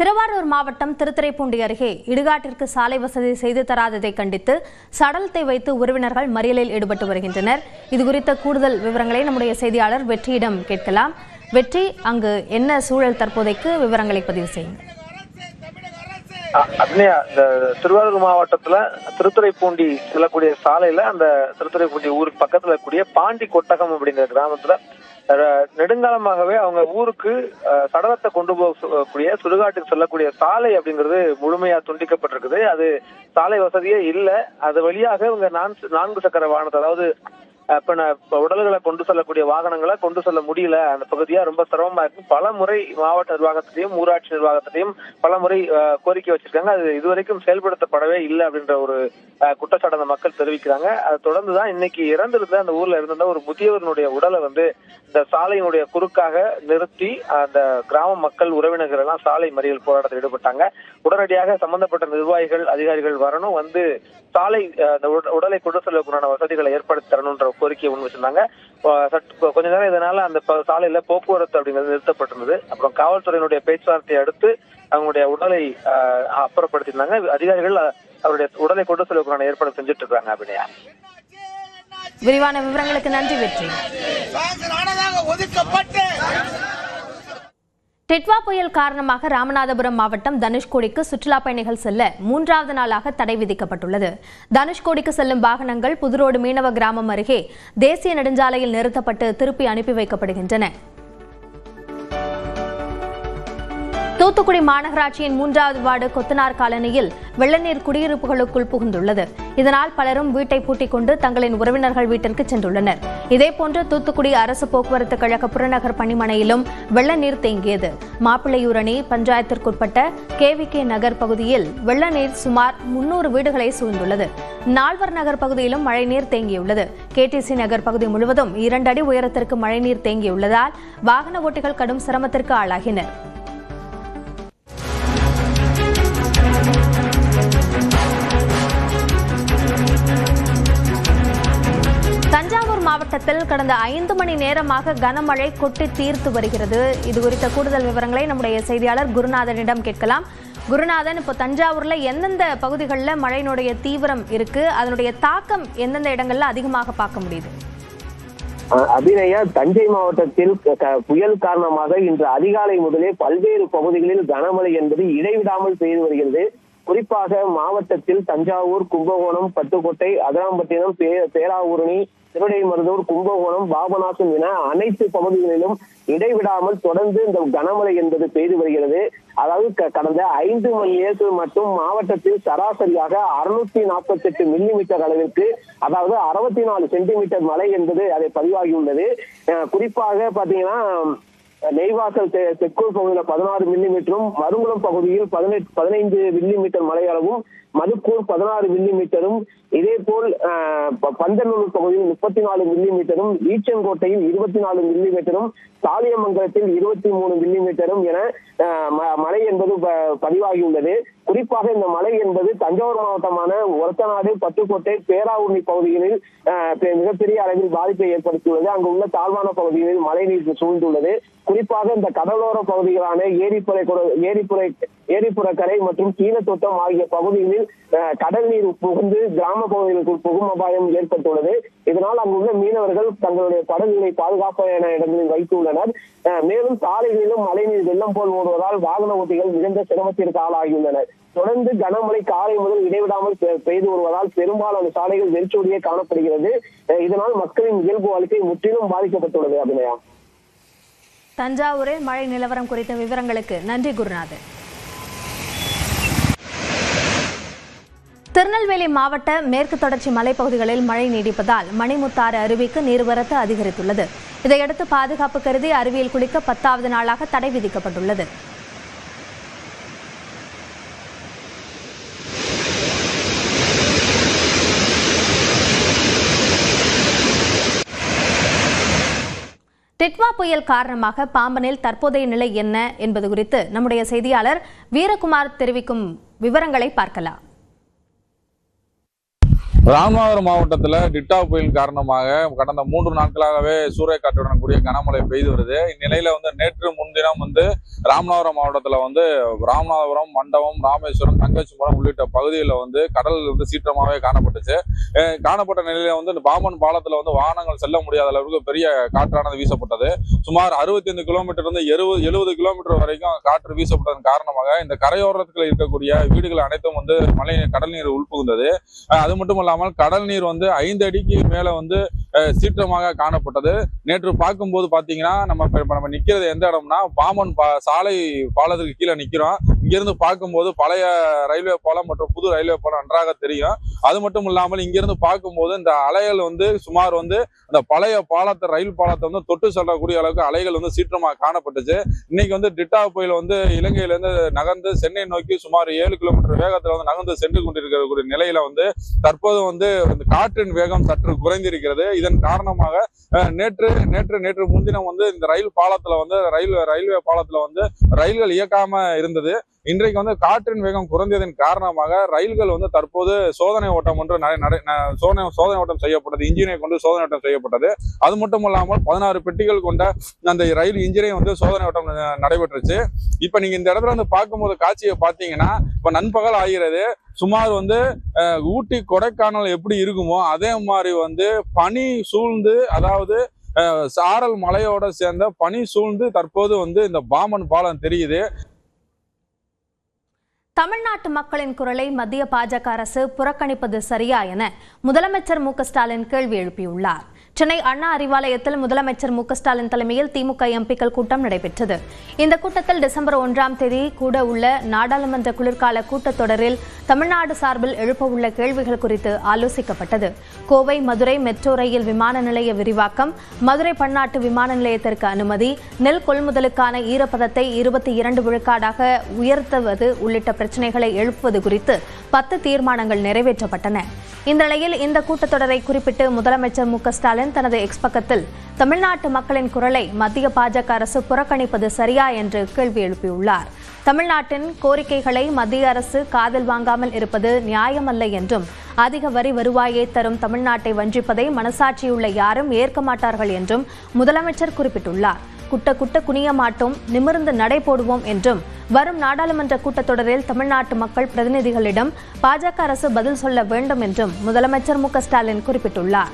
திருவாரூர் மாவட்டம் திருத்துறைப்பூண்டி அருகே இடுகாட்டிற்கு சாலை வசதி செய்து தராததை கண்டித்து சடலத்தை வைத்து உறவினர்கள் மறியலில் ஈடுபட்டு வருகின்றனர். இதுகுறித்த கூடுதல் விவரங்களை நம்முடைய செய்தியாளர் வெற்றியிடம் கேட்கலாம். வெற்றி அங்கு என்ன சூழல் தற்போதைக்கு? விவரங்களை பதிவு செய்யுங்கள். அக்னியா இந்த திருவாரூர் மாவட்டத்துல திருத்துறைப்பூண்டி செல்லக்கூடிய சாலையில அந்த திருத்துறைப்பூண்டி ஊருக்கு பக்கத்துல இருக்கக்கூடிய பாண்டி கொட்டகம் அப்படிங்கிற கிராமத்துல நெடுங்காலமாகவே அவங்க ஊருக்கு அஹ், சடலத்தை கொண்டு போகக்கூடிய சுடுகாட்டுக்கு செல்லக்கூடிய சாலை அப்படிங்கிறது முழுமையா துண்டிக்கப்பட்டிருக்குது. அது சாலை வசதியே இல்ல. அது வழியாக இவங்க நான்கு நான்கு சக்கர வாகனத்தை அதாவது நான் உடல்களை கொண்டு செல்லக்கூடிய வாகனங்களை கொண்டு செல்ல முடியல. அந்த பகுதியா ரொம்ப சிரமமா இருக்கு. பல முறை மாவட்ட நிர்வாகத்திலையும் ஊராட்சி நிர்வாகத்திலையும் பல முறை கோரிக்கை வச்சிருக்காங்க. அது இதுவரைக்கும் செயல்படுத்தப்படவே இல்லை அப்படின்ற ஒரு குற்றச்சாட்டு அந்த மக்கள் தெரிவிக்கிறாங்க. அதை தொடர்ந்துதான் இன்னைக்கு இறந்திருந்த அந்த ஊர்ல இருந்த ஒரு முதியவரனுடைய உடலை வந்து இந்த சாலையினுடைய குறுக்காக நிறுத்தி அந்த கிராம மக்கள் உறவினர்கள் எல்லாம் சாலை மறியல் போராட்டத்தில் ஈடுபட்டாங்க. உடனடியாக சம்பந்தப்பட்ட நிர்வாகிகள் அதிகாரிகள் வரணும். வந்து சாலை அந்த உட- உடலை கொண்டு செல்லக்கூடிய வசதிகளை ஏற்படுத்தி தரணுன்ற கோரிக்கையை முன் வச்சிருந்தாங்க. கொஞ்ச நேரம் இதனால அந்த சாலையில போக்குவரத்து அப்படிங்கிறது நிறுத்தப்பட்டிருந்தது. அப்புறம் காவல்துறையினுடைய பேச்சுவார்த்தையை அடுத்து அவங்களுடைய உடலை அப்புறப்படுத்தியிருந்தாங்க. அதிகாரிகள் அவருடைய உடலை கொண்டு செல்லக்கூடிய ஏற்பாடு செஞ்சுட்டு இருக்காங்க அபிநயா. விரிவான விவரங்களுக்கு நன்றி வெற்றி. ஒதுக்கப்பட்டு டெட்வா புயல் காரணமாக ராமநாதபுரம் மாவட்டம் தனுஷ்கோடிக்கு சுற்றுலா பயணிகள் செல்ல மூன்றாவது நாளாக தடை விதிக்கப்பட்டுள்ளது. தனுஷ்கோடிக்கு செல்லும் வாகனங்கள் புதுரோடு மீனவ கிராமம் அருகே தேசிய நெடுஞ்சாலையில் நிறுத்தப்பட்டு திருப்பி அனுப்பி வைக்கப்படுகின்றன. தூத்துக்குடி மாநகராட்சியின் மூன்றாவது வார்டு கொத்தனார் காலனியில் வெள்ளநீர் குடியிருப்புகளுக்குள் புகுந்துள்ளது. இதனால் பலரும் வீட்டை பூட்டிக் கொண்டு தங்களின் உறவினர்கள் வீட்டிற்கு சென்றுள்ளனர். இதேபோன்று தூத்துக்குடி அரசு போக்குவரத்து கழக புறநகர் பணிமனையிலும் வெள்ள நீர் தேங்கியது. மாப்பிள்ளையூரணி பஞ்சாயத்திற்குட்பட்ட கேவிகே நகர் பகுதியில் வெள்ள நீர் சுமார் முன்னூறு வீடுகளை சூழ்ந்துள்ளது. நால்வர் நகர் பகுதியிலும் மழைநீர் தேங்கியுள்ளது. கேடிசி நகர் பகுதி முழுவதும் இரண்டு அடி உயரத்திற்கு மழைநீர் தேங்கியுள்ளதால் வாகன ஓட்டிகள் கடும் சிரமத்திற்கு ஆளாகினர். மாவட்டத்தில் கடந்த ஐந்து மணி நேரமாக கனமழை கொட்டி தீர்த்து வருகிறது. இது குறித்த கூடுதல் விவரங்களை நம்முடைய செய்தியாளர் குருநாதனிடம் கேட்கலாம். குருநாதன் இப்போ தஞ்சாவூர்ல எந்தெந்த பகுதிகளில் மழையினுடைய தீவிரம் இருக்கு? அதனுடைய தாக்கம் எந்தெந்த இடங்கள்ல அதிகமாக பார்க்க முடியுது? அபிநயா தஞ்சை மாவட்டத்தில் புயல் காரணமாக இன்று அதிகாலை முதலே பல்வேறு பகுதிகளில் கனமழை என்பது இடைவிடாமல் பெய்து வருகிறது. குறிப்பாக மாவட்டத்தில் தஞ்சாவூர் கும்பகோணம் பட்டுக்கோட்டை அதிராம்பட்டினம் பே- பேராவூரணி திருடைமருதூர் கும்பகோணம் பாபநாசம் என அனைத்து பகுதிகளிலும் இடைவிடாமல் தொடர்ந்து இந்த கனமழை என்பது பெய்து வருகிறது. அதாவது க- கடந்த ஐந்து மணி நேரத்தில் மட்டும் மாவட்டத்தில் சராசரியாக அறுநூத்தி நாற்பத்தி எட்டு மில்லிமீட்டர் அளவிற்கு அதாவது அறுபத்தி நாலு சென்டிமீட்டர் மழை என்பது அதை பதிவாகியுள்ளது. குறிப்பாக பாத்தீங்கன்னா நெய்வாசல் தெ- தெற்கூர் பகுதியில் பதினாறு மில்லிமீட்டரும் மருங்குளம் பகுதியில் பதினெட்டு பதினைந்து மில்லிமீட்டர் மழை அளவும் மதுக்கூர் பதினாறு மில்லி மீட்டரும் இதே போல் ப- பந்தநல்லூர் பகுதியில் முப்பத்தி நாலு மில்லி மீட்டரும் ஈச்சங்கோட்டையில் இருபத்தி நாலு மில்லி மீட்டரும் சாலியமங்கலத்தில் இருபத்தி மூணு மில்லி மீட்டரும் என ம- மழை என்பது ப- பதிவாகியுள்ளது. குறிப்பாக இந்த மழை என்பது தஞ்சாவூர் மாவட்டமான ஒரத்தநாடு பட்டுக்கோட்டை பேராவூர்ணி பகுதிகளில் மிகப்பெரிய அளவில் பாதிப்பை ஏற்படுத்தியுள்ளது. அங்கு உள்ள தாழ்வான பகுதிகளில் மழை நீர் சூழ்ந்துள்ளது. குறிப்பாக இந்த கடலோர பகுதிகளான ஏரிப்புறை குட- ஏரிப்புறை ஏரிப்புறக்கரை மற்றும் கீழத்தோட்டம் ஆகிய பகுதிகளில் அஹ், கடல் நீர் புகுந்து கிராம பகுதிகளுக்குள் புகும் அபாயம் ஏற்பட்டுள்ளது. இதனால் அங்குள்ள மீனவர்கள் தங்களுடைய படகுகளை பாதுகாப்பான இடங்களில் வைத்துள்ளனர். மேலும் சாலைகளிலும் மழைநீர் வெள்ளம் போல் ஓடுவதால் வாகன ஓட்டிகள் மிகுந்த சிரமத்திற்கு ஆளாகியுள்ளனர். தொடர்ந்து கனமழை காலை முதல் இடைவிடாமல் பெய்து வருவதால் பெரும்பாலான சாலைகள் வெறிச்சோடியே காணப்படுகிறது. இதனால் மக்களின் இயல்பு வாழ்க்கை முற்றிலும் பாதிக்கப்பட்டுள்ளது அபிநயா. தஞ்சாவூரில் மழை நிலவரம் குறித்த விவரங்களுக்கு நன்றி குருநாதன். திருநெல்வேலி மாவட்ட மேற்கு தொடர்ச்சி மலைப்பகுதிகளில் மழை நீடிப்பதால் மணிமுத்தாறு அருவிக்கு நீர்வரத்து அதிகரித்துள்ளது. இதையடுத்து பாதுகாப்பு கருதி அருவியில் குளிக்க பத்தாவது நாளாக தடை விதிக்கப்பட்டுள்ளது. டிட்வா புயல் காரணமாக பாம்பனில் தற்போதைய நிலை என்ன என்பது குறித்து நம்முடைய செய்தியாளர் வீரகுமார் தெரிவிக்கும் விவரங்களை பார்க்கலாம். ராமநாதபுரம் மாவட்டத்தில் டிட்டா புயல் காரணமாக கடந்த மூன்று நாட்களாகவே சூறைக்காற்றுடன் கூடிய கனமழை பெய்து வருது. இந்நிலையில் வந்து நேற்று முன்தினம் வந்து ராமநாதபுரம் மாவட்டத்தில் வந்து ராமநாதபுரம் மண்டபம் ராமேஸ்வரம் தங்கச்சிபுரம் உள்ளிட்ட பகுதியில் வந்து கடல் வந்து சீற்றமாகவே காணப்பட்டுச்சு. காணப்பட்ட நிலையில் வந்து இந்த பாம்பன் பாலத்தில் வந்து வாகனங்கள் செல்ல முடியாத அளவுக்கு பெரிய காற்றானது வீசப்பட்டது. சுமார் 65 கிலோமீட்டர் இருந்து எழுபது எழுபது கிலோமீட்டர் வரைக்கும் காற்று வீசப்பட்டதன் காரணமாக இந்த கரையோரத்தில் இருக்கக்கூடிய வீடுகள் அனைத்தும் வந்து மழை கடல் நீர் உள்புகுந்தது. அது மட்டும் இல்லாமல் கடல் நீர் வந்து ஐந்து அடிக்கு மேல வந்து சீற்றமாக காணப்பட்டது. நேற்று பார்க்கும்போது பாத்தீங்கன்னா நம்ம இப்போ நம்ம நிக்கிறது எந்த இடம்னா பாம்பன் பா சாலை பாலத்துக்கு கீழே நிக்கிறோம். இங்கிருந்து பார்க்கும்போது பழைய ரயில்வே பாலம் மற்றும் புது ரயில்வே பாலம் நன்றாக தெரியும். அது மட்டும் இல்லாமல் இங்கிருந்து பார்க்கும்போது இந்த அலைகள் வந்து சுமார் வந்து அந்த பழைய பாலத்தை ரயில் பாலத்தை வந்து தொட்டு செல்லக்கூடிய அளவுக்கு அலைகள் வந்து சீற்றமாக காணப்பட்டுச்சு. இன்னைக்கு வந்து டிட்டா புயல் வந்து இலங்கையிலேருந்து நகர்ந்து சென்னை நோக்கி சுமார் ஏழு கிலோமீட்டர் வேகத்தில் வந்து நகர்ந்து சென்று கொண்டிருக்கக்கூடிய நிலையில வந்து தற்போது வந்து இந்த காற்றின் வேகம் சற்று குறைந்திருக்கிறது. இதன் காரணமாக நேற்று நேற்று நேற்று முன்தினம் வந்து இந்த ரயில் பாலத்தில் வந்து ரயில் ரயில்வே பாலத்தில் வந்து ரயில்கள் இயக்காம இருந்தது. இன்றைக்கு வந்து காற்றின் வேகம் குறைந்ததன் காரணமாக ரயில்கள் வந்து தற்போது சோதனை ஓட்டம் ஒன்று ந- சோதனை சோதனை ஓட்டம் செய்யப்பட்டது இன்ஜினை கொண்டு சோதனை ஓட்டம் செய்யப்பட்டது. அது மட்டும் இல்லாமல் பதினாறு பெட்டிகள் கொண்ட அந்த ரயில் இன்ஜினை வந்து சோதனை ஓட்டம் நடைபெற்றுச்சு. இப்ப நீங்க இந்த இடத்துல வந்து பார்க்கும்போது காட்சியை பார்த்தீங்கன்னா இப்ப நண்பகல் ஆகிறது. சுமார் வந்து ஊட்டி கொடைக்கானல் எப்படி இருக்குமோ அதே மாதிரி வந்து பனி சூழ்ந்து அதாவது சாரல் மலையோட சேர்ந்த பனி சூழ்ந்து தற்போது வந்து இந்த பாமன் பாலம் தெரியுது. தமிழ்நாட்டு மக்களின் குரலை மத்திய பாஜக அரசு புறக்கணிப்பது சரியா என முதலமைச்சர் மு க ஸ்டாலின் கேள்வி எழுப்பியுள்ளார். சென்னை அண்ணா அறிவாலயத்தில் முதலமைச்சர் மு ஸ்டாலின் தலைமையில் திமுக எம்பிக்கள் கூட்டம் நடைபெற்றது. இந்த கூட்டத்தில் டிசம்பர் ஒன்றாம் தேதி கூட உள்ள நாடாளுமன்ற குளிர்கால கூட்டத்தொடரில் தமிழ்நாடு சார்பில் எழுப்பவுள்ள கேள்விகள் குறித்து ஆலோசிக்கப்பட்டது. கோவை மதுரை மெட்ரோ ரயில் விமான நிலைய விரிவாக்கம் மதுரை பன்னாட்டு விமான நிலையத்திற்கு அனுமதி நெல் கொள்முதலுக்கான ஈரப்பதத்தை இருபத்தி இரண்டு விழுக்காடாக உயர்த்துவது உள்ளிட்ட பிரச்சினைகளை எழுப்புவது குறித்து பத்து தீர்மானங்கள் நிறைவேற்றப்பட்டன. இந்த நிலையில் இந்த கூட்டத்தொடரை குறிப்பிட்டு முதலமைச்சர் மு ஸ்டாலின் தனது எக்ஸ் பக்கத்தில் தமிழ்நாட்டு மக்களின் குரலை மத்திய பாஜக அரசு புறக்கணிப்பது சரியா என்று கேள்வி எழுப்பியுள்ளார். தமிழ்நாட்டின் கோரிக்கைகளை மத்திய அரசு காதில் வாங்காமல் இருப்பது நியாயமல்ல என்றும் அதிக வரி வருவாயை தரும் தமிழ்நாட்டை வஞ்சிப்பதை மனசாட்சியுள்ள யாரும் ஏற்க மாட்டார்கள் என்றும் முதலமைச்சர் குறிப்பிட்டுள்ளார். குட்ட குட்ட குனிய மாட்டோம் நிமிர்ந்து நடை போடுவோம் என்றும் வரும் நாடாளுமன்ற கூட்டத்தொடரில் தமிழ்நாட்டு மக்கள் பிரதிநிதிகளிடம் பாஜக அரசு பதில் சொல்ல வேண்டும் என்றும் முதலமைச்சர் மு ஸ்டாலின் குறிப்பிட்டுள்ளார்.